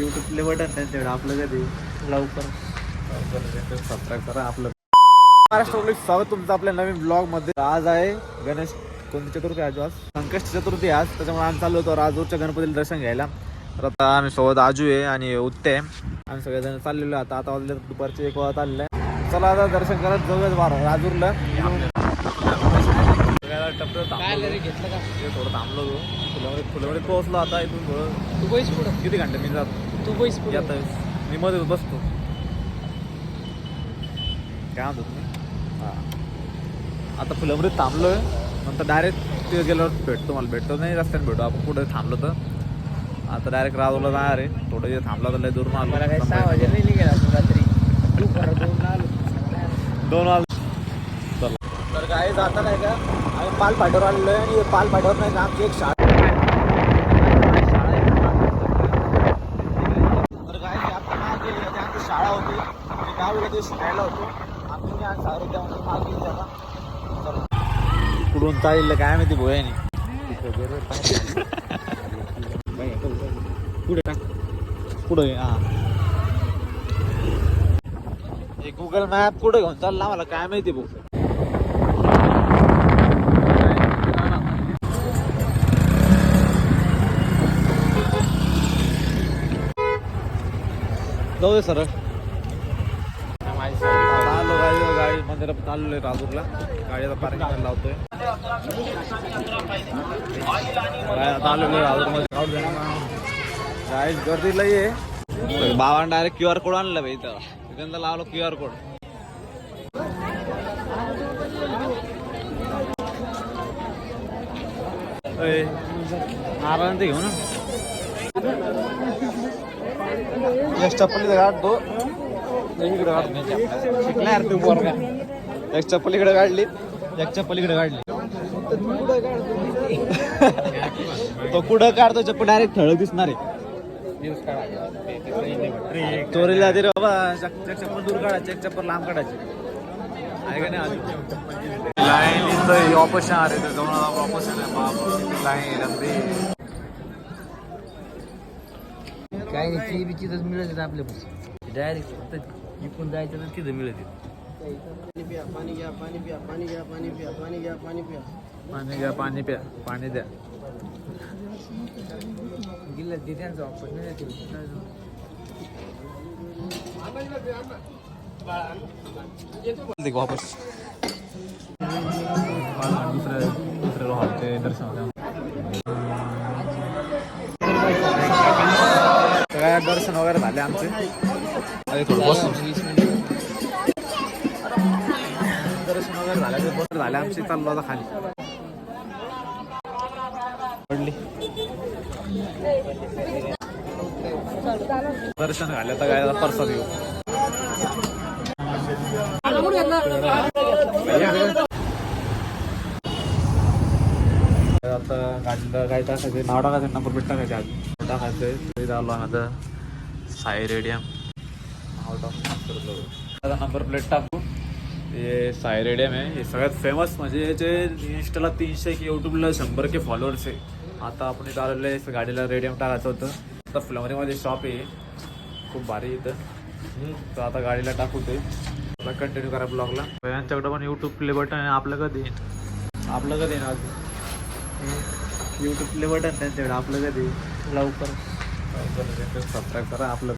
युट्यूबले button त्यांच्याकडे आपलं कधी? लवकर. सबस्क्राईब करा आपलं महाराष्ट्र स्वागत तुमचं आपल्या नवीन ब्लॉगमध्ये आज आहे गणेश कोणती चतुर्थी आहे आज. संकष्ट चतुर्थी आज त्याच्यामुळे आम्ही चाललो होतो राजूरच्या गणपतीला दर्शन घ्यायला. तर आता आम्ही सोबत आजू आहे आणि उत्ते आहे. आम्ही सगळेजण चाललेलो. आता आता वाजले दुपारचे एक वाजता आलेलं आहे. चला आता दर्शन करत जाऊयात बारा राजूरला. सगळ्याला टप्प्यावर थांबलो. घेतलं का? इथे थोडं थांबलो फुलामध्ये फुलामध्ये पोहोचलो आता इथून थोडं तू किती घंटे मी जातो. तू बैस पुढं. येत मी मध्ये बसतो. काय म्हणतो तुम्ही? हां. आता फुलंबरीत थांबलोय. नंतर डायरेक्ट तिथे गेल्यावर भेटतो मला भेटतो नाही रस्त्याने भेटू. आपण कुठे थांबलो तर. आता डायरेक्ट राजूला जाणार आहे. थोडं जे थांबला तर लय दूर मला काय सहा मारलो रात्री. दोन वाज चला. तर काय जाता नाही का आम्ही पाल फाट्यावर आलेलो आहे आणि पाल फाट्यावर नाही का आमची एक शाळा तर काय ते आपण मागे जे आमची शाळा मी दहावीला ते शिकायला होतो आम्ही आणि सारे त्या मागे कुठून चाललं काय माहिती भोयाने पुढे पुढे हा. गुगल मॅप कुठे घेऊन चालला मला काय माहिती भाऊ? जाऊ दे सर गाडी मंदिरात चाललो आहे राजूरला. गाडीचा पार्किंग लावतोय. काय राजूरमध्ये. गाडी गर्दी लई आहे. बाबांना डायरेक्ट क्यू आर कोड आणला बाई इथं. त्यांना लावलो क्यू आर कोड नारायण ते घेऊ ना चप्पल इथं काढतो शिकला यार तू पोरगा एक चप्पल इकडे काढली. एक चप्पल इकडे काढली. तो कुठं काढतो चप्पल? डायरेक्ट ठळक दिसणार आहे. चोरीला तरी बाबा. चप्पल दूर काढायची एक चप्पल लांब काढायची. आहे का नाही लाईन इथं ऑपोशन आहे तर जाऊन बाबा लाईन काय ती मिळत आपल्यापासून डायरेक्ट इकडून जायचं तर तिथं मिळत पाणी घ्या पाणी प्या पाणी द्या. गेलं ते त्यांचा वापर नाही देत. ते वापस. दुसऱ्या दुसऱ्या हॉलचे दर्शन काय दर्शन वगैरे झाले आमचे. दर्शन वगैरे झाले ते बस झाले आमचे चाललो आता खाली. पडली. दर्शन झाले तर काय परसाद घेऊ आता गाडीला काय टाकायचं? नाव टाकायचं नंबर प्लेट टाकायचे. आज नाव टाकायचं आलो आता. साई रेडियम. नंबर प्लेट टाकू. हे साई रेडियम आहे. हे सगळ्यात फेमस म्हणजे याचे इन्स्टाला तीनशे की यूट्यूबला शंभर के फॉलोअर्स आहे. आता आपण इथं आलेलं आहे. गाडीला रेडियम टाकायचं होतं. आता फ्लवरीमध्ये शॉप आहे. खूप भारी इथं. तर आता गाडीला टाकू ते. आता कंटिन्यू करा ब्लॉगला यांच्याकडे पण यूट्यूब प्ले बटन आहे. आपलं कधी? आपलं कधी येईन आज? यूट्यूब प्ले बटन त्यांच्याकडे. आपलं कधी? लवकर. सबस्क्राईब करा आपलं